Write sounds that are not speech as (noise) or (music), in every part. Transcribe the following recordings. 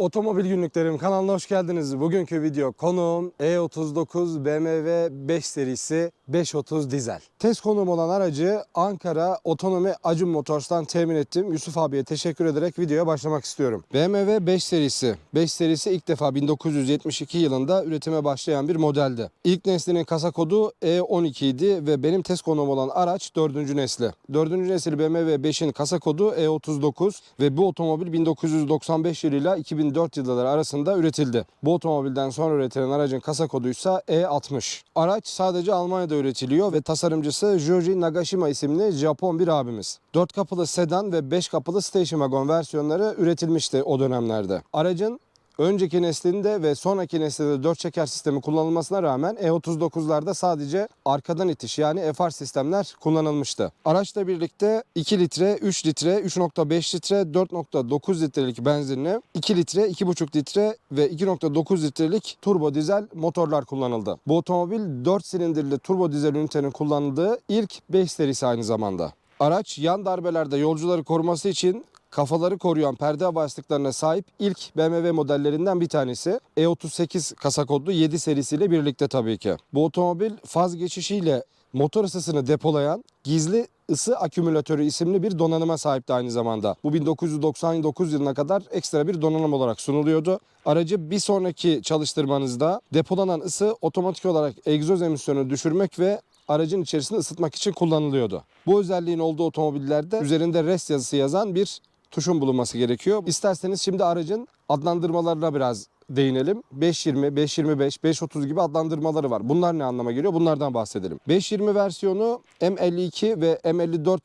Otomobil Günlüklerim kanalına hoş geldiniz. Bugünkü video konuğum E39 BMW 5 serisi 530 dizel. Test konuğum olan aracı Ankara Otonomi Acun Motors'tan temin ettim. Yusuf abiye teşekkür ederek videoya başlamak istiyorum. BMW 5 serisi. 5 serisi ilk defa 1972 yılında üretime başlayan bir modeldi. İlk neslinin kasa kodu E12 idi ve benim test konuğum olan araç 4. nesli. 4. nesil BMW 5'in kasa kodu E39 ve bu otomobil 1995 yılıyla 2004 yılları arasında üretildi. Bu otomobilden sonra üretilen aracın kasa koduysa E60. Araç sadece Almanya'da üretiliyor ve tasarımcısı Joji Nagashima isimli Japon bir abimiz. 4 kapılı sedan ve 5 kapılı station wagon versiyonları üretilmişti o dönemlerde. Aracın Önceki neslinde ve sonraki neslinde 4 çeker sistemi kullanılmasına rağmen E39'larda sadece arkadan itiş yani FR sistemler kullanılmıştı. Araçla birlikte 2 litre, 3 litre, 3.5 litre, 4.9 litrelik benzinli, 2 litre, 2.5 litre ve 2.9 litrelik turbo dizel motorlar kullanıldı. Bu otomobil 4 silindirli turbo dizel ünitenin kullanıldığı ilk 5 serisi aynı zamanda. Araç yan darbelerde yolcuları koruması için kafaları koruyan perde hava yastıklarına sahip ilk BMW modellerinden bir tanesi. E38 kasa kodlu 7 serisiyle birlikte tabii ki. Bu otomobil faz geçişiyle motor ısısını depolayan gizli ısı akümülatörü isimli bir donanıma sahipti aynı zamanda. Bu 1999 yılına kadar ekstra bir donanım olarak sunuluyordu. Aracı bir sonraki çalıştırmanızda depolanan ısı otomatik olarak egzoz emisyonu düşürmek ve aracın içerisini ısıtmak için kullanılıyordu. Bu özelliğin olduğu otomobillerde üzerinde rest yazısı yazan bir tuşun bulunması gerekiyor. İsterseniz şimdi aracın adlandırmalarına biraz değinelim. 520, 525, 530 gibi adlandırmaları var. Bunlar ne anlama geliyor? Bunlardan bahsedelim. 520 versiyonu M52 ve M54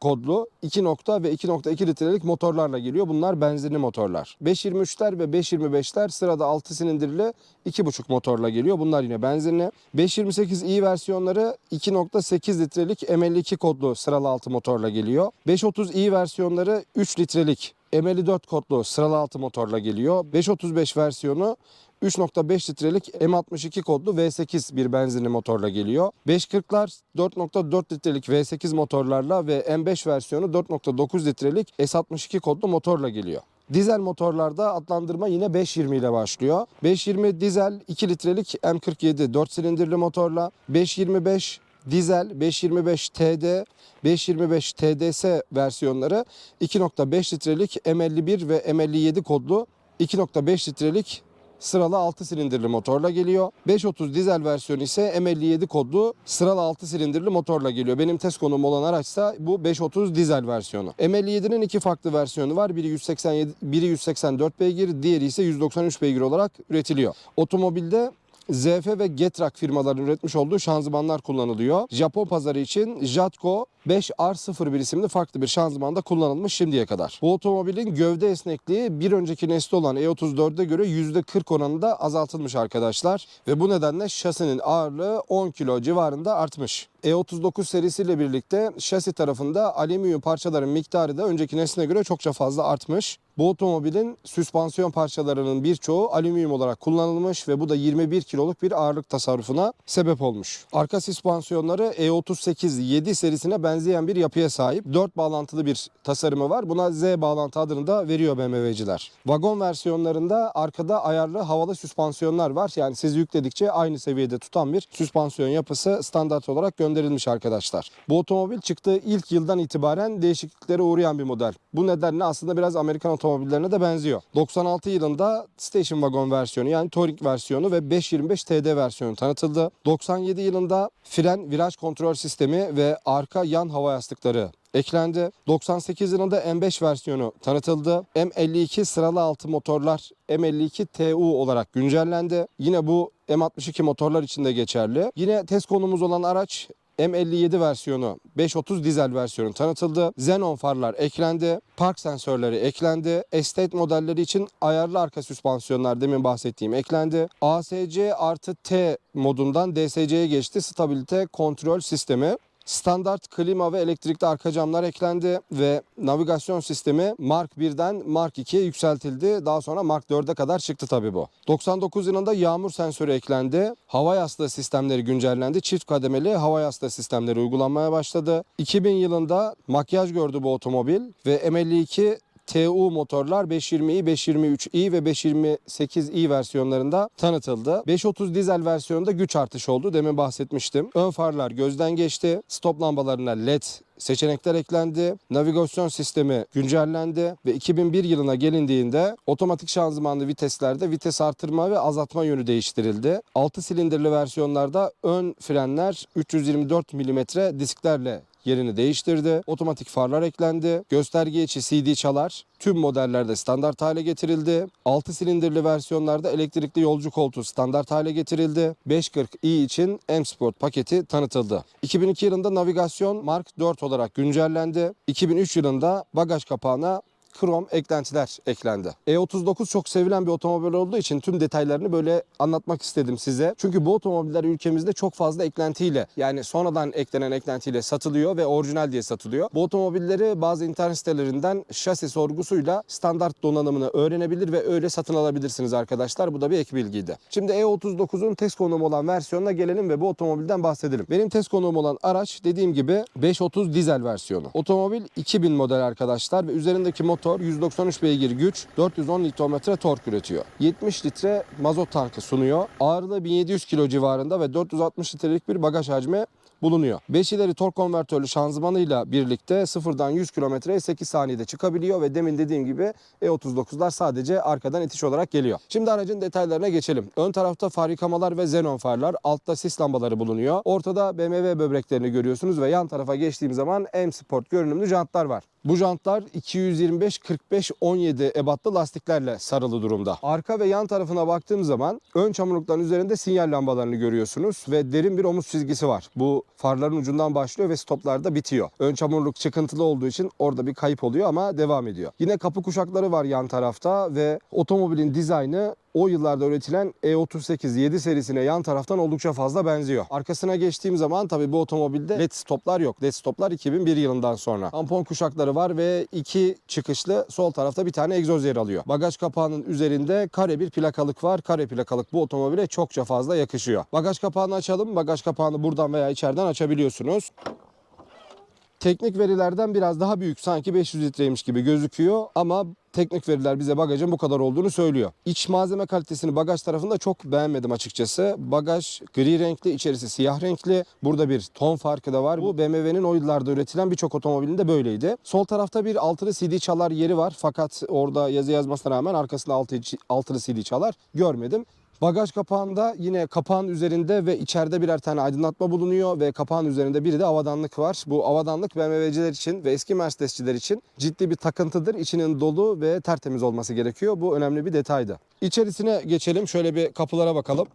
kodlu 2 nokta ve 2.2 litrelik motorlarla geliyor. Bunlar benzinli motorlar. 523'ler ve 525'ler sırada 6 silindirli 2.5 motorla geliyor. Bunlar yine benzinli. 528i versiyonları 2.8 litrelik M52 kodlu sıralı 6 motorla geliyor. 530i versiyonları 3 litrelik M54 kodlu sıralı 6 motorla geliyor. 535 versiyonu 3.5 litrelik M62 kodlu V8 bir benzinli motorla geliyor. 540'lar 4.4 litrelik V8 motorlarla ve M5 versiyonu 4.9 litrelik S62 kodlu motorla geliyor. Dizel motorlarda adlandırma yine 520 ile başlıyor. 520 dizel 2 litrelik M47 4 silindirli motorla 525 dizel 525 TD, 525 TDS versiyonları 2.5 litrelik M51 ve M57 kodlu 2.5 litrelik sıralı 6 silindirli motorla geliyor. 530 dizel versiyonu ise M57 kodlu sıralı 6 silindirli motorla geliyor. Benim test konum olan araçsa bu 530 dizel versiyonu. M57'nin iki farklı versiyonu var. Biri 187 biri 184 beygir, diğeri ise 193 beygir olarak üretiliyor. Otomobilde ZF ve Getrak firmaların üretmiş olduğu şanzımanlar kullanılıyor. Japon pazarı için Jatco 5R01 isimli farklı bir şanzımanda kullanılmış şimdiye kadar. Bu otomobilin gövde esnekliği bir önceki nesli olan E34'e göre %40 oranında azaltılmış arkadaşlar. Ve bu nedenle şasinin ağırlığı 10 kilo civarında artmış. E39 serisiyle birlikte şasi tarafında alüminyum parçaların miktarı da önceki nesline göre çokça fazla artmış. Bu otomobilin süspansiyon parçalarının birçoğu alüminyum olarak kullanılmış ve bu da 21 kiloluk bir ağırlık tasarrufuna sebep olmuş. Arka süspansiyonları E38 7 serisine benzeyen bir yapıya sahip. 4 bağlantılı bir tasarımı var. Buna Z bağlantı adını da veriyor BMW'ciler. Vagon versiyonlarında arkada ayarlı havalı süspansiyonlar var. Yani sizi yükledikçe aynı seviyede tutan bir süspansiyon yapısı standart olarak gönderilmiş arkadaşlar. Bu otomobil çıktığı ilk yıldan itibaren değişikliklere uğrayan bir model. Bu nedenle aslında biraz Amerikan otomobillerine de benziyor. 96 yılında Station Wagon versiyonu yani Touring versiyonu ve 525 TD versiyonu tanıtıldı. 97 yılında fren viraj kontrol sistemi ve arka yan hava yastıkları eklendi. 98 yılında M5 versiyonu tanıtıldı. M52 sıralı altı motorlar M52 TU olarak güncellendi. Yine bu M62 motorlar için de geçerli. Yine test konumuz olan araç M57 versiyonu 530 dizel versiyonu tanıtıldı. Xenon farlar eklendi. Park sensörleri eklendi. Estate modelleri için ayarlı arka süspansiyonlar demin bahsettiğim eklendi. ASC artı T modundan DSC'ye geçti. Stabilite kontrol sistemi. Standart klima ve elektrikli arka camlar eklendi ve navigasyon sistemi Mark 1'den Mark 2'ye yükseltildi. Daha sonra Mark 4'e kadar çıktı tabii bu. 99 yılında yağmur sensörü eklendi. Hava yastığı sistemleri güncellendi. Çift kademeli hava yastığı sistemleri uygulanmaya başladı. 2000 yılında makyaj gördü bu otomobil ve M52 TU motorlar 520i, 523i ve 528i versiyonlarında tanıtıldı. 530 dizel versiyonunda güç artışı oldu. Demin bahsetmiştim. Ön farlar gözden geçti. Stop lambalarına led seçenekler eklendi. Navigasyon sistemi güncellendi ve 2001 yılına gelindiğinde otomatik şanzımanlı viteslerde vites artırma ve azaltma yönü değiştirildi. 6 silindirli versiyonlarda ön frenler 324 mm disklerle yerini değiştirdi. Otomatik farlar eklendi. Gösterge içi CD çalar. Tüm modellerde standart hale getirildi. 6 silindirli versiyonlarda elektrikli yolcu koltuğu standart hale getirildi. 540i için M Sport paketi tanıtıldı. 2002 yılında navigasyon Mark 4 olarak güncellendi. 2003 yılında bagaj kapağına krom eklentiler eklendi. E39 çok sevilen bir otomobil olduğu için tüm detaylarını böyle anlatmak istedim size. Çünkü bu otomobiller ülkemizde çok fazla eklentiyle yani sonradan eklenen eklentiyle satılıyor ve orijinal diye satılıyor. Bu otomobilleri bazı internet sitelerinden şasi sorgusuyla standart donanımını öğrenebilir ve öyle satın alabilirsiniz arkadaşlar. Bu da bir ek bilgiydi. Şimdi E39'un test konuğum olan versiyonuna gelelim ve bu otomobilden bahsedelim. Benim test konuğum olan araç dediğim gibi 530 dizel versiyonu. Otomobil 2000 model arkadaşlar ve üzerindeki motor 193 beygir güç, 410 Nm tork üretiyor. 70 litre mazot tankı sunuyor. Ağırlığı 1700 kilo civarında ve 460 litrelik bir bagaj hacmi bulunuyor. 5 ileri tork konvertörlü şanzımanıyla birlikte sıfırdan 100 kilometreye 8 saniyede çıkabiliyor ve demin dediğim gibi E39'lar sadece arkadan itiş olarak geliyor. Şimdi aracın detaylarına geçelim. Ön tarafta far yıkamalar ve xenon farlar, altta sis lambaları bulunuyor. Ortada BMW böbreklerini görüyorsunuz ve yan tarafa geçtiğim zaman M Sport görünümlü jantlar var. Bu jantlar 225 45 17 ebatlı lastiklerle sarılı durumda. Arka ve yan tarafına baktığım zaman ön çamurlukların üzerinde sinyal lambalarını görüyorsunuz ve derin bir omuz çizgisi var. Bu farların ucundan başlıyor ve stoplarda bitiyor. Ön çamurluk çıkıntılı olduğu için orada bir kayıp oluyor ama devam ediyor. Yine kapı kuşakları var yan tarafta ve otomobilin dizaynı o yıllarda üretilen E38 7 serisine yan taraftan oldukça fazla benziyor. Arkasına geçtiğim zaman tabii bu otomobilde led stoplar yok. Led stoplar 2001 yılından sonra. Tampon kuşakları var ve iki çıkışlı sol tarafta bir tane egzoz yer alıyor. Bagaj kapağının üzerinde kare bir plakalık var. Kare plakalık bu otomobile çokça fazla yakışıyor. Bagaj kapağını açalım. Bagaj kapağını buradan veya içeriden açabiliyorsunuz. Teknik verilerden biraz daha büyük sanki 500 litreymiş gibi gözüküyor ama teknik veriler bize bagajın bu kadar olduğunu söylüyor. İç malzeme kalitesini bagaj tarafında çok beğenmedim açıkçası. Bagaj gri renkli, içerisi siyah renkli. Burada bir ton farkı da var. Bu BMW'nin o yıllarda üretilen birçok otomobilinde böyleydi. Sol tarafta bir altılı CD çalar yeri var fakat orada yazı yazmasına rağmen arkasında altı, altılı CD çalar görmedim. Bagaj kapağında yine kapağın üzerinde ve içeride birer tane aydınlatma bulunuyor ve kapağın üzerinde biri de avadanlık var. Bu avadanlık BMW'ciler için ve eski Mercedes'ciler için ciddi bir takıntıdır. İçinin dolu ve tertemiz olması gerekiyor. Bu önemli bir detaydı. İçerisine geçelim. Şöyle bir kapılara bakalım.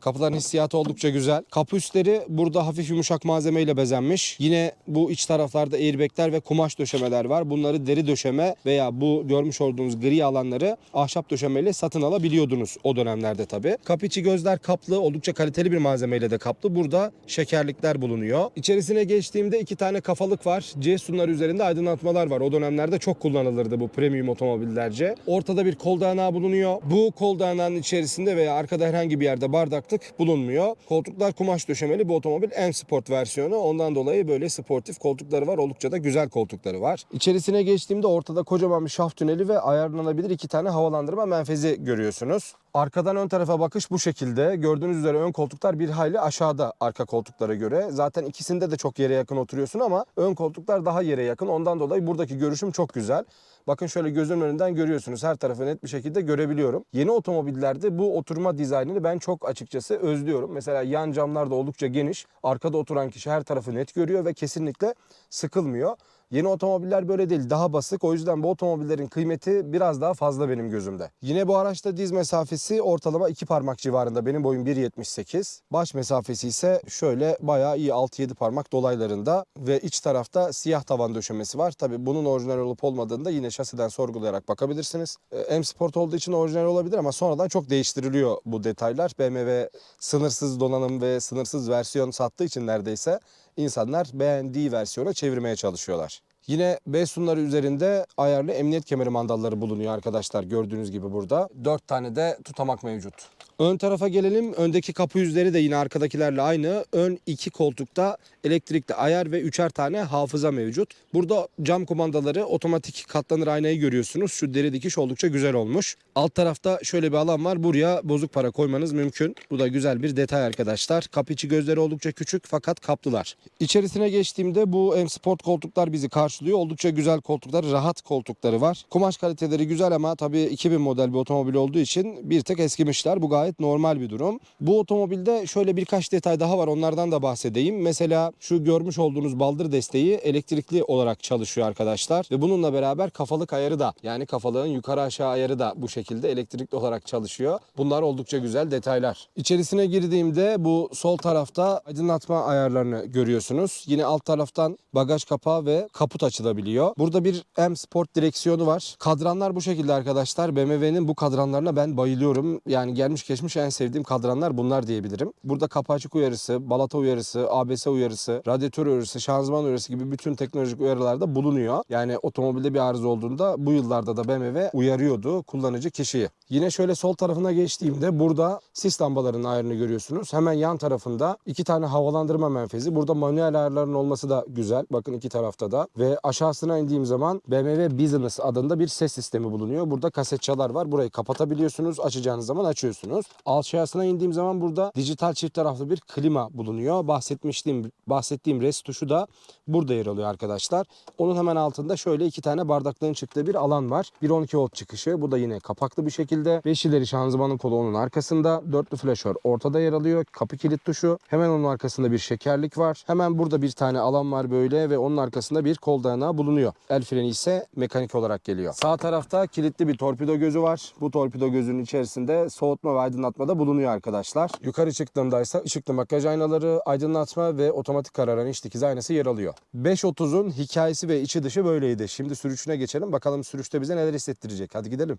Kapıların hissiyatı oldukça güzel. Kapı üstleri burada hafif yumuşak malzemeyle bezenmiş. Yine bu iç taraflarda airbagler ve kumaş döşemeler var. Bunları deri döşeme veya bu görmüş olduğunuz gri alanları ahşap döşemeyle satın alabiliyordunuz o dönemlerde tabi. Kapı içi gözler kaplı, oldukça kaliteli bir malzemeyle de kaplı. Burada şekerlikler bulunuyor. İçerisine geçtiğimde iki tane kafalık var. C sunlar üzerinde aydınlatmalar var. O dönemlerde çok kullanılırdı bu premium otomobillerce. Ortada bir kol dayanağı bulunuyor. Bu kol dayanağının içerisinde veya arkada herhangi bir yerde bardaklık bulunmuyor. Koltuklar kumaş döşemeli. Bu otomobil en sport versiyonu. Ondan dolayı böyle sportif koltukları var. Oldukça da güzel koltukları var. İçerisine geçtiğimde ortada kocaman bir şaft tüneli ve ayarlanabilir iki tane havalandırma menfezi görüyorsunuz. Arkadan ön tarafa bakış bu şekilde. Gördüğünüz üzere ön koltuklar bir hayli aşağıda arka koltuklara göre. Zaten ikisinde de çok yere yakın oturuyorsun ama ön koltuklar daha yere yakın. Ondan dolayı buradaki görüşüm çok güzel. Bakın şöyle gözümün önünden görüyorsunuz. Her tarafı net bir şekilde görebiliyorum. Yeni otomobillerde bu oturma dizaynını ben çok açıkçası özlüyorum. Mesela yan camlar da oldukça geniş. Arkada oturan kişi her tarafı net görüyor ve kesinlikle sıkılmıyor. Yeni otomobiller böyle değil. Daha basık. O yüzden bu otomobillerin kıymeti biraz daha fazla benim gözümde. Yine bu araçta diz mesafesi ortalama 2 parmak civarında. Benim boyum 1.78. Baş mesafesi ise şöyle bayağı iyi 6-7 parmak dolaylarında ve iç tarafta siyah tavan döşemesi var. Tabi bunun orijinal olup olmadığını da yine şasiden sorgulayarak bakabilirsiniz. Ee, M Sport olduğu için orijinal olabilir ama sonradan çok değiştiriliyor bu detaylar. BMW sınırsız donanım ve sınırsız versiyon sattığı için neredeyse insanlar beğendiği versiyona çevirmeye çalışıyorlar. Yine B sunları üzerinde ayarlı emniyet kemeri mandalları bulunuyor arkadaşlar gördüğünüz gibi burada. 4 tane de tutamak mevcut. Ön tarafa gelelim. Öndeki kapı yüzleri de yine arkadakilerle aynı. Ön iki koltukta elektrikli ayar ve üçer tane hafıza mevcut. Burada cam kumandaları otomatik katlanır aynayı görüyorsunuz. Şu deri dikiş oldukça güzel olmuş. Alt tarafta şöyle bir alan var. Buraya bozuk para koymanız mümkün. Bu da güzel bir detay arkadaşlar. Kapı içi gözleri oldukça küçük fakat kaplılar. İçerisine geçtiğimde bu M Sport koltuklar bizi karşılıyor. Oldukça güzel koltuklar, rahat koltukları var. Kumaş kaliteleri güzel ama tabii 2000 model bir otomobil olduğu için bir tek eskimişler. Bu gayet normal bir durum. Bu otomobilde şöyle birkaç detay daha var. Onlardan da bahsedeyim. Mesela şu görmüş olduğunuz baldır desteği elektrikli olarak çalışıyor arkadaşlar. Ve bununla beraber kafalık ayarı da yani kafalığın yukarı aşağı ayarı da bu şekilde elektrikli olarak çalışıyor. Bunlar oldukça güzel detaylar. İçerisine girdiğimde bu sol tarafta aydınlatma ayarlarını görüyorsunuz. Yine alt taraftan bagaj kapağı ve kaput açılabiliyor. Burada bir M Sport direksiyonu var. Kadranlar bu şekilde arkadaşlar. BMW'nin bu kadranlarına ben bayılıyorum. Yani gelmiş geçmiş en sevdiğim kadranlar bunlar diyebilirim. Burada kapı açık uyarısı, balata uyarısı, ABS uyarısı, radyatör uyarısı, şanzıman uyarısı gibi bütün teknolojik uyarılar da bulunuyor. Yani otomobilde bir arıza olduğunda bu yıllarda da BMW uyarıyordu kullanıcı kişiyi. Yine şöyle sol tarafına geçtiğimde burada sis lambalarının ayarını görüyorsunuz. Hemen yan tarafında iki tane havalandırma menfezi. Burada manuel ayarların olması da güzel. Bakın iki tarafta da. Ve aşağısına indiğim zaman BMW Business adında bir ses sistemi bulunuyor. Burada kaset çalar var. Burayı kapatabiliyorsunuz. Açacağınız zaman açıyorsunuz. Aşağısına indiğim zaman burada dijital çift taraflı bir klima bulunuyor. Bahsetmiştim, bahsettiğim res tuşu da burada yer alıyor arkadaşlar. Onun hemen altında şöyle iki tane bardaklığın çıktığı bir alan var. Bir 12 volt çıkışı. Bu da yine kapaklı bir şekilde. Beş ileri şanzımanın kolu onun arkasında. Dörtlü flaşör ortada yer alıyor. Kapı kilit tuşu. Hemen onun arkasında bir şekerlik var. Hemen burada bir tane alan var böyle ve onun arkasında bir kol dayanağı bulunuyor. El freni ise mekanik olarak geliyor. Sağ tarafta kilitli bir torpido gözü var. Bu torpido gözünün içerisinde soğutma ve aydınlatma da bulunuyor arkadaşlar. Yukarı çıktığımda ise ışıklı makyaj aynaları, aydınlatma ve otomatik kararan iç dikiz aynası yer alıyor. 530'un hikayesi ve içi dışı böyleydi. Şimdi sürüşüne geçelim. Bakalım sürüşte bize neler hissettirecek. Hadi gidelim.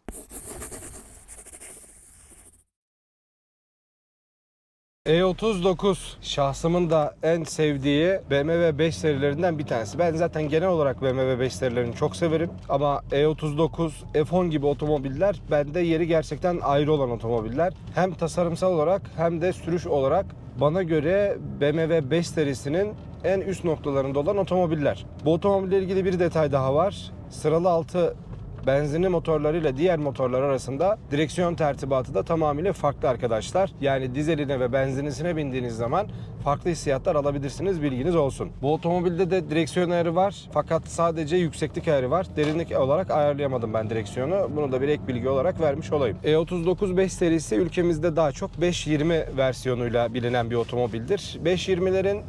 E39 şahsımın da en sevdiği BMW 5 serilerinden bir tanesi. Ben zaten genel olarak BMW 5 serilerini çok severim ama E39, F10 gibi otomobiller bende yeri gerçekten ayrı olan otomobiller. Hem tasarımsal olarak hem de sürüş olarak bana göre BMW 5 serisinin en üst noktalarında olan otomobiller. Bu otomobille ilgili bir detay daha var. Sıralı 6 benzinli motorlarıyla diğer motorlar arasında direksiyon tertibatı da tamamıyla farklı arkadaşlar. Yani dizeline ve benzinlisine bindiğiniz zaman farklı hissiyatlar alabilirsiniz bilginiz olsun. Bu otomobilde de direksiyon ayarı var fakat sadece yükseklik ayarı var. Derinlik olarak ayarlayamadım ben direksiyonu. Bunu da bir ek bilgi olarak vermiş olayım. E39 5 serisi ülkemizde daha çok 520 versiyonuyla bilinen bir otomobildir. 520'lerin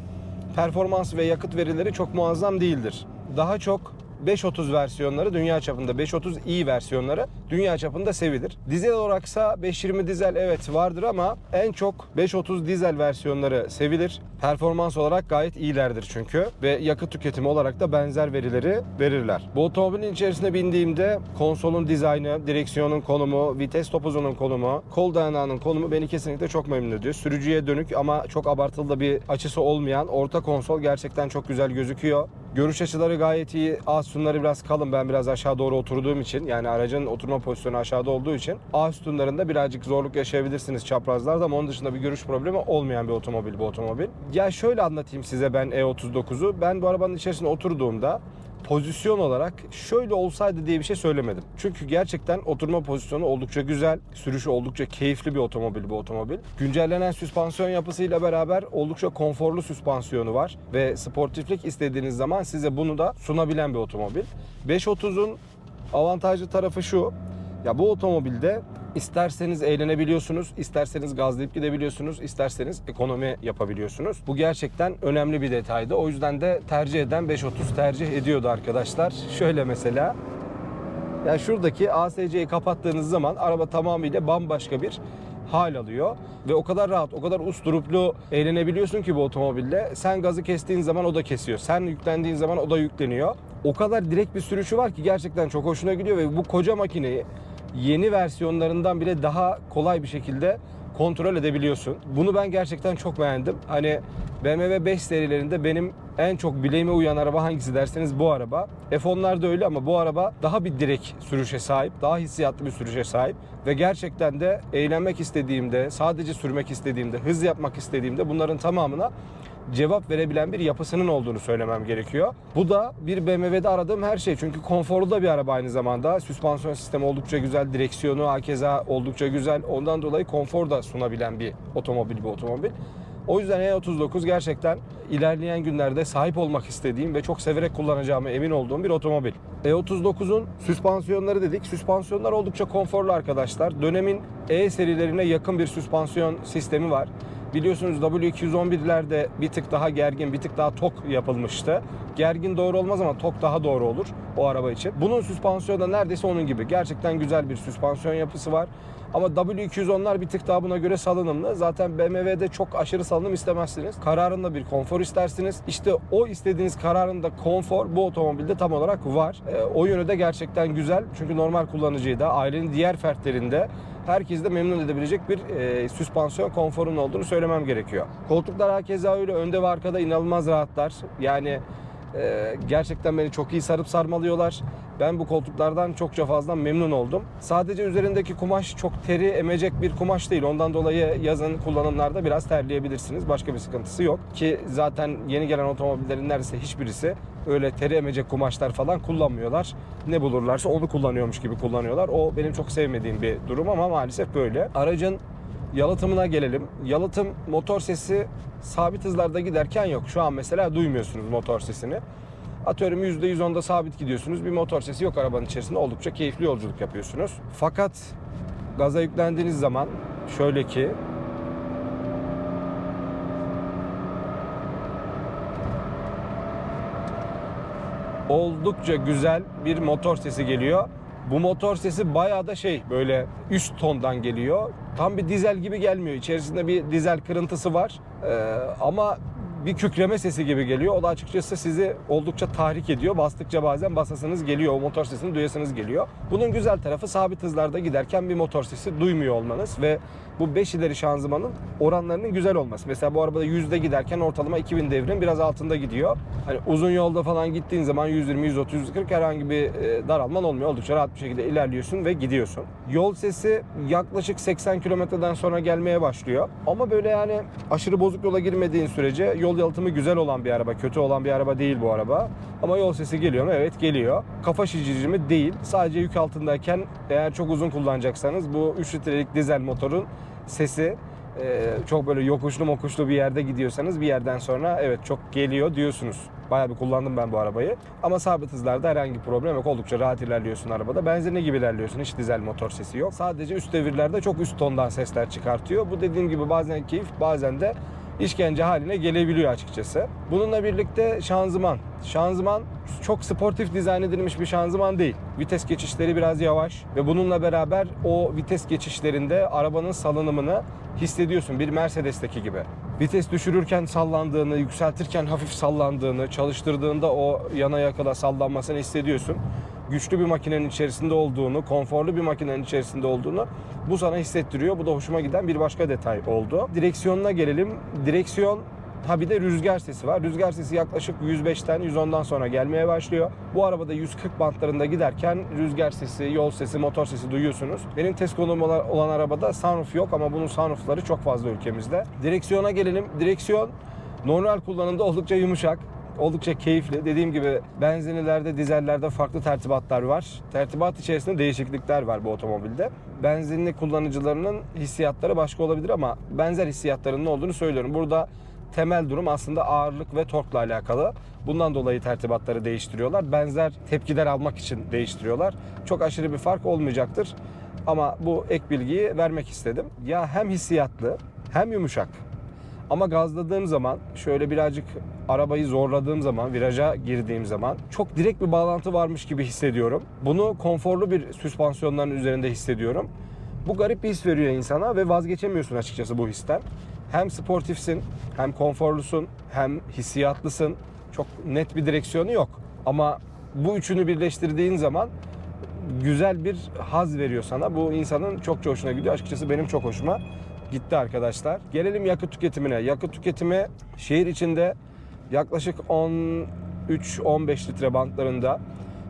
performans ve yakıt verileri çok muazzam değildir. Daha çok 530 versiyonları dünya çapında 530i versiyonları dünya çapında sevilir. Dizel olaraksa 520 dizel evet vardır ama en çok 530 dizel versiyonları sevilir. Performans olarak gayet iyilerdir çünkü ve yakıt tüketimi olarak da benzer verileri verirler. Bu otomobilin içerisine bindiğimde konsolun dizaynı, direksiyonun konumu, vites topuzunun konumu, kol dayanağının konumu beni kesinlikle çok memnun ediyor. Sürücüye dönük ama çok abartılı da bir açısı olmayan orta konsol gerçekten çok güzel gözüküyor. Görüş açıları gayet iyi. Ağ sütunları biraz kalın. Ben biraz aşağı doğru oturduğum için yani aracın oturma pozisyonu aşağıda olduğu için ağ sütunlarında birazcık zorluk yaşayabilirsiniz çaprazlarda ama onun dışında bir görüş problemi olmayan bir otomobil bu otomobil. Ya şöyle anlatayım size ben E39'u. Ben bu arabanın içerisine oturduğumda pozisyon olarak şöyle olsaydı diye bir şey söylemedim. Çünkü gerçekten oturma pozisyonu oldukça güzel. Sürüşü oldukça keyifli bir otomobil bu otomobil. Güncellenen süspansiyon yapısıyla beraber oldukça konforlu süspansiyonu var. Ve sportiflik istediğiniz zaman size bunu da sunabilen bir otomobil. 530'un avantajlı tarafı şu. Ya bu otomobilde isterseniz eğlenebiliyorsunuz, isterseniz gazlayıp gidebiliyorsunuz, isterseniz ekonomi yapabiliyorsunuz. Bu gerçekten önemli bir detaydı. O yüzden de tercih eden 530 tercih ediyordu arkadaşlar. Şöyle mesela ya şuradaki ASC'yi kapattığınız zaman araba tamamıyla bambaşka bir hal alıyor ve o kadar rahat, o kadar usturuplu eğlenebiliyorsun ki bu otomobille. Sen gazı kestiğin zaman o da kesiyor. Sen yüklendiğin zaman o da yükleniyor. O kadar direkt bir sürüşü var ki gerçekten çok hoşuna gidiyor ve bu koca makineyi yeni versiyonlarından bile daha kolay bir şekilde kontrol edebiliyorsun. Bunu ben gerçekten çok beğendim. Hani BMW 5 serilerinde benim en çok bileğime uyan araba hangisi derseniz bu araba. F10'lar da öyle ama bu araba daha bir direk sürüşe sahip, daha hissiyatlı bir sürüşe sahip ve gerçekten de eğlenmek istediğimde, sadece sürmek istediğimde, hız yapmak istediğimde bunların tamamına cevap verebilen bir yapısının olduğunu söylemem gerekiyor. Bu da bir BMW'de aradığım her şey. Çünkü konforlu da bir araba aynı zamanda. Süspansiyon sistemi oldukça güzel, direksiyonu hakeza oldukça güzel. Ondan dolayı konfor da sunabilen bir otomobil bu otomobil. O yüzden E39 gerçekten ilerleyen günlerde sahip olmak istediğim ve çok severek kullanacağıma emin olduğum bir otomobil. E39'un süspansiyonları dedik. Süspansiyonlar oldukça konforlu arkadaşlar. Dönemin E serilerine yakın bir süspansiyon sistemi var. Biliyorsunuz W211'lerde bir tık daha gergin, bir tık daha tok yapılmıştı. Gergin doğru olmaz ama tok daha doğru olur o araba için. Bunun süspansiyonu da neredeyse onun gibi. Gerçekten güzel bir süspansiyon yapısı var. Ama W210'lar bir tık daha buna göre salınımlı. Zaten BMW'de çok aşırı salınım istemezsiniz. Kararında bir konfor istersiniz. İşte o istediğiniz kararında konfor bu otomobilde tam olarak var. Ee, o yönü de gerçekten güzel. Çünkü normal kullanıcıyı da ailenin diğer fertlerinde herkesi de memnun edebilecek bir e, süspansiyon konforunun olduğunu söylemem gerekiyor. Koltuklar hakeza öyle önde ve arkada inanılmaz rahatlar. Yani e, gerçekten beni çok iyi sarıp sarmalıyorlar. Ben bu koltuklardan çokça fazla memnun oldum. Sadece üzerindeki kumaş çok teri emecek bir kumaş değil. Ondan dolayı yazın kullanımlarda biraz terleyebilirsiniz. Başka bir sıkıntısı yok. Ki zaten yeni gelen otomobillerin neredeyse hiçbirisi öyle teri emecek kumaşlar falan kullanmıyorlar. Ne bulurlarsa onu kullanıyormuş gibi kullanıyorlar. O benim çok sevmediğim bir durum ama maalesef böyle. Aracın yalıtımına gelelim. Yalıtım motor sesi sabit hızlarda giderken yok. Şu an mesela duymuyorsunuz motor sesini. Atıyorum %110'da sabit gidiyorsunuz. Bir motor sesi yok arabanın içerisinde. Oldukça keyifli yolculuk yapıyorsunuz. Fakat gaza yüklendiğiniz zaman şöyle ki oldukça güzel bir motor sesi geliyor. Bu motor sesi bayağı da şey böyle üst tondan geliyor. Tam bir dizel gibi gelmiyor. İçerisinde bir dizel kırıntısı var. Ee, ama bir kükreme sesi gibi geliyor. O da açıkçası sizi oldukça tahrik ediyor. Bastıkça bazen basasınız geliyor. O motor sesini duyasınız geliyor. Bunun güzel tarafı sabit hızlarda giderken bir motor sesi duymuyor olmanız ve bu 5 ileri şanzımanın oranlarının güzel olması. Mesela bu arabada 100'de giderken ortalama 2000 devrin biraz altında gidiyor. Hani uzun yolda falan gittiğin zaman 120, 130, 140 herhangi bir e, daralman olmuyor. Oldukça rahat bir şekilde ilerliyorsun ve gidiyorsun. Yol sesi yaklaşık 80 kilometreden sonra gelmeye başlıyor. Ama böyle yani aşırı bozuk yola girmediğin sürece yol yalıtımı güzel olan bir araba, kötü olan bir araba değil bu araba. Ama yol sesi geliyor mu? Evet geliyor. Kafa şişirici mi? Değil. Sadece yük altındayken eğer çok uzun kullanacaksanız bu 3 litrelik dizel motorun sesi e, çok böyle yokuşlu mokuşlu bir yerde gidiyorsanız bir yerden sonra evet çok geliyor diyorsunuz. Bayağı bir kullandım ben bu arabayı. Ama sabit hızlarda herhangi bir problem yok. Oldukça rahat ilerliyorsun arabada. Benzinli gibi ilerliyorsun. Hiç dizel motor sesi yok. Sadece üst devirlerde çok üst tondan sesler çıkartıyor. Bu dediğim gibi bazen keyif bazen de işkence haline gelebiliyor açıkçası. Bununla birlikte şanzıman. Şanzıman çok sportif dizayn edilmiş bir şanzıman değil. Vites geçişleri biraz yavaş ve bununla beraber o vites geçişlerinde arabanın salınımını hissediyorsun bir Mercedes'teki gibi. Vites düşürürken sallandığını, yükseltirken hafif sallandığını, çalıştırdığında o yana yakala sallanmasını hissediyorsun güçlü bir makinenin içerisinde olduğunu, konforlu bir makinenin içerisinde olduğunu bu sana hissettiriyor. Bu da hoşuma giden bir başka detay oldu. Direksiyonuna gelelim. Direksiyon Ha bir de rüzgar sesi var. Rüzgar sesi yaklaşık 105'ten 110'dan sonra gelmeye başlıyor. Bu arabada 140 bantlarında giderken rüzgar sesi, yol sesi, motor sesi duyuyorsunuz. Benim test olan, olan arabada sunroof yok ama bunun sunroofları çok fazla ülkemizde. Direksiyona gelelim. Direksiyon normal kullanımda oldukça yumuşak oldukça keyifli. Dediğim gibi benzinlilerde, dizellerde farklı tertibatlar var. Tertibat içerisinde değişiklikler var bu otomobilde. Benzinli kullanıcılarının hissiyatları başka olabilir ama benzer hissiyatlarının olduğunu söylüyorum. Burada temel durum aslında ağırlık ve torkla alakalı. Bundan dolayı tertibatları değiştiriyorlar. Benzer tepkiler almak için değiştiriyorlar. Çok aşırı bir fark olmayacaktır. Ama bu ek bilgiyi vermek istedim. Ya hem hissiyatlı hem yumuşak. Ama gazladığım zaman şöyle birazcık arabayı zorladığım zaman, viraja girdiğim zaman çok direkt bir bağlantı varmış gibi hissediyorum. Bunu konforlu bir süspansiyonların üzerinde hissediyorum. Bu garip bir his veriyor insana ve vazgeçemiyorsun açıkçası bu histen. Hem sportifsin, hem konforlusun, hem hissiyatlısın. Çok net bir direksiyonu yok. Ama bu üçünü birleştirdiğin zaman güzel bir haz veriyor sana. Bu insanın çok hoşuna gidiyor. Açıkçası benim çok hoşuma gitti arkadaşlar. Gelelim yakıt tüketimine. Yakıt tüketimi şehir içinde yaklaşık 13-15 litre bantlarında.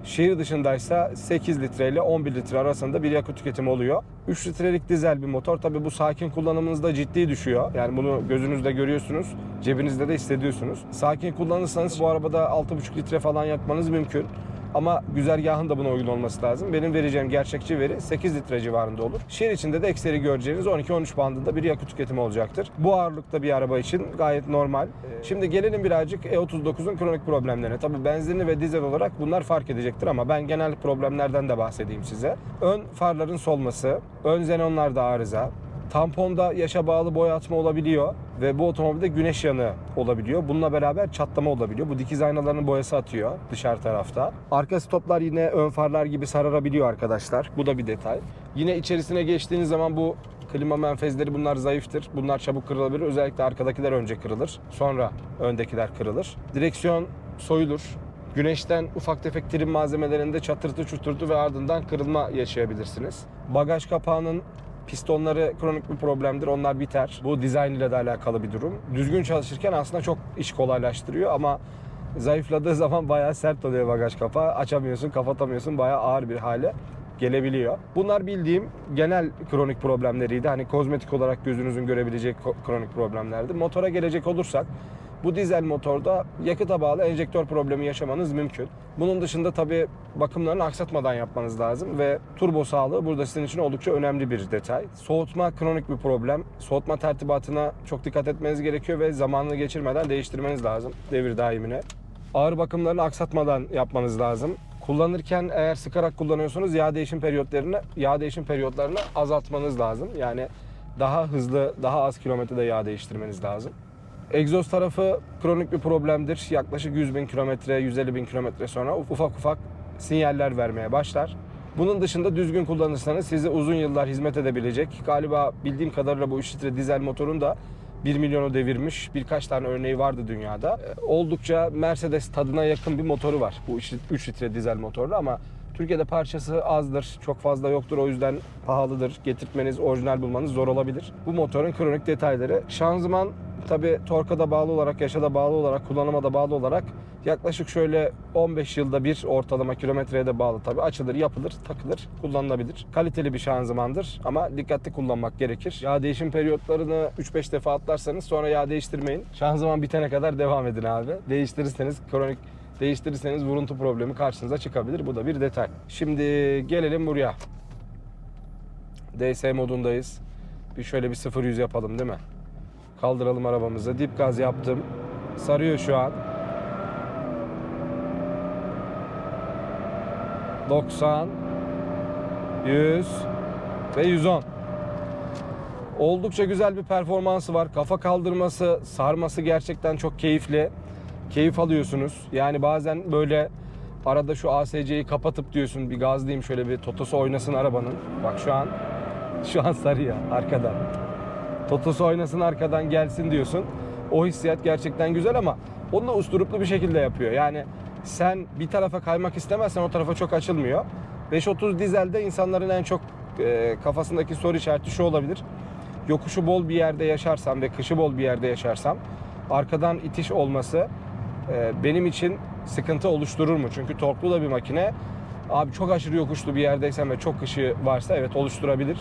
Şehir dışındaysa 8 litre ile 11 litre arasında bir yakıt tüketimi oluyor. 3 litrelik dizel bir motor. Tabi bu sakin kullanımınızda ciddi düşüyor. Yani bunu gözünüzde görüyorsunuz. Cebinizde de hissediyorsunuz. Sakin kullanırsanız bu arabada 6,5 litre falan yakmanız mümkün. Ama güzergahın da buna uygun olması lazım. Benim vereceğim gerçekçi veri 8 litre civarında olur. Şehir içinde de ekseri göreceğiniz 12-13 bandında bir yakıt tüketimi olacaktır. Bu ağırlıkta bir araba için gayet normal. Ee, Şimdi gelelim birazcık E39'un kronik problemlerine. Tabii benzinli ve dizel olarak bunlar fark edecektir ama ben genel problemlerden de bahsedeyim size. Ön farların solması, ön xenonlarda arıza, Tamponda yaşa bağlı boyatma olabiliyor ve bu otomobilde güneş yanığı olabiliyor. Bununla beraber çatlama olabiliyor. Bu dikiz aynalarının boyası atıyor dışarı tarafta. Arka stoplar yine ön farlar gibi sararabiliyor arkadaşlar. Bu da bir detay. Yine içerisine geçtiğiniz zaman bu klima menfezleri bunlar zayıftır. Bunlar çabuk kırılabilir. Özellikle arkadakiler önce kırılır. Sonra öndekiler kırılır. Direksiyon soyulur. Güneşten ufak tefek trim malzemelerinde çatırtı çuturtu ve ardından kırılma yaşayabilirsiniz. Bagaj kapağının pistonları kronik bir problemdir. Onlar biter. Bu dizayn ile de alakalı bir durum. Düzgün çalışırken aslında çok iş kolaylaştırıyor ama zayıfladığı (laughs) zaman bayağı sert oluyor bagaj kapağı. Açamıyorsun, kapatamıyorsun. Bayağı ağır bir hale gelebiliyor. Bunlar bildiğim genel kronik problemleriydi. Hani kozmetik olarak gözünüzün görebileceği kronik problemlerdi. Motora gelecek olursak bu dizel motorda yakıta bağlı enjektör problemi yaşamanız mümkün. Bunun dışında tabii bakımlarını aksatmadan yapmanız lazım ve turbo sağlığı burada sizin için oldukça önemli bir detay. Soğutma kronik bir problem. Soğutma tertibatına çok dikkat etmeniz gerekiyor ve zamanını geçirmeden değiştirmeniz lazım devir daimine. Ağır bakımlarını aksatmadan yapmanız lazım. Kullanırken eğer sıkarak kullanıyorsanız yağ değişim periyotlarını yağ değişim periyotlarını azaltmanız lazım. Yani daha hızlı, daha az kilometrede yağ değiştirmeniz lazım. Egzoz tarafı kronik bir problemdir. Yaklaşık 100 bin kilometre, 150 bin kilometre sonra ufak ufak sinyaller vermeye başlar. Bunun dışında düzgün kullanırsanız size uzun yıllar hizmet edebilecek. Galiba bildiğim kadarıyla bu 3 litre dizel motorun da 1 milyonu devirmiş birkaç tane örneği vardı dünyada. Ee, Oldukça Mercedes tadına yakın bir motoru var bu 3 litre dizel motorlu ama Türkiye'de parçası azdır, çok fazla yoktur o yüzden pahalıdır. Getirtmeniz, orijinal bulmanız zor olabilir. Bu motorun kronik detayları. Şanzıman tabi torka da bağlı olarak, yaşa da bağlı olarak, kullanıma da bağlı olarak yaklaşık şöyle 15 yılda bir ortalama kilometreye de bağlı tabi açılır, yapılır, takılır, kullanılabilir. Kaliteli bir şanzımandır ama dikkatli kullanmak gerekir. Yağ değişim periyotlarını 3-5 defa atlarsanız sonra yağ değiştirmeyin. Şanzıman bitene kadar devam edin abi. Değiştirirseniz kronik değiştirirseniz vuruntu problemi karşınıza çıkabilir. Bu da bir detay. Şimdi gelelim buraya. DS modundayız. Bir şöyle bir 0-100 yapalım değil mi? Kaldıralım arabamızı. Dip gaz yaptım. Sarıyor şu an. 90 100 ve 110. Oldukça güzel bir performansı var. Kafa kaldırması, sarması gerçekten çok keyifli. Keyif alıyorsunuz. Yani bazen böyle arada şu ASC'yi kapatıp diyorsun bir gazlayayım şöyle bir totosu oynasın arabanın. Bak şu an (laughs) şu an sarıyor arkadan. Totosu oynasın arkadan gelsin diyorsun. O hissiyat gerçekten güzel ama onu da usturuplu bir şekilde yapıyor. Yani sen bir tarafa kaymak istemezsen o tarafa çok açılmıyor. 530 dizelde insanların en çok e, kafasındaki soru işareti şu olabilir. Yokuşu bol bir yerde yaşarsam ve kışı bol bir yerde yaşarsam arkadan itiş olması benim için sıkıntı oluşturur mu? Çünkü torklu da bir makine. Abi çok aşırı yokuşlu bir yerdeysen ve çok kışı varsa evet oluşturabilir.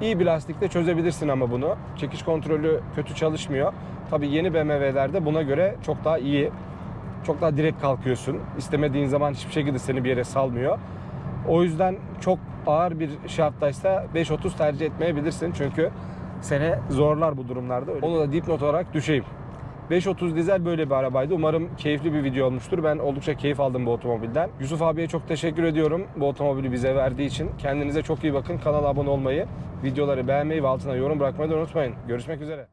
İyi bir lastikle çözebilirsin ama bunu. Çekiş kontrolü kötü çalışmıyor. Tabii yeni BMW'lerde buna göre çok daha iyi. Çok daha direkt kalkıyorsun. İstemediğin zaman hiçbir şekilde seni bir yere salmıyor. O yüzden çok ağır bir şarttaysa 530 tercih etmeyebilirsin. Çünkü seni zorlar bu durumlarda. Onu da dipnot olarak düşeyim. 530 dizel böyle bir arabaydı. Umarım keyifli bir video olmuştur. Ben oldukça keyif aldım bu otomobilden. Yusuf abiye çok teşekkür ediyorum bu otomobili bize verdiği için. Kendinize çok iyi bakın. Kanala abone olmayı, videoları beğenmeyi ve altına yorum bırakmayı da unutmayın. Görüşmek üzere.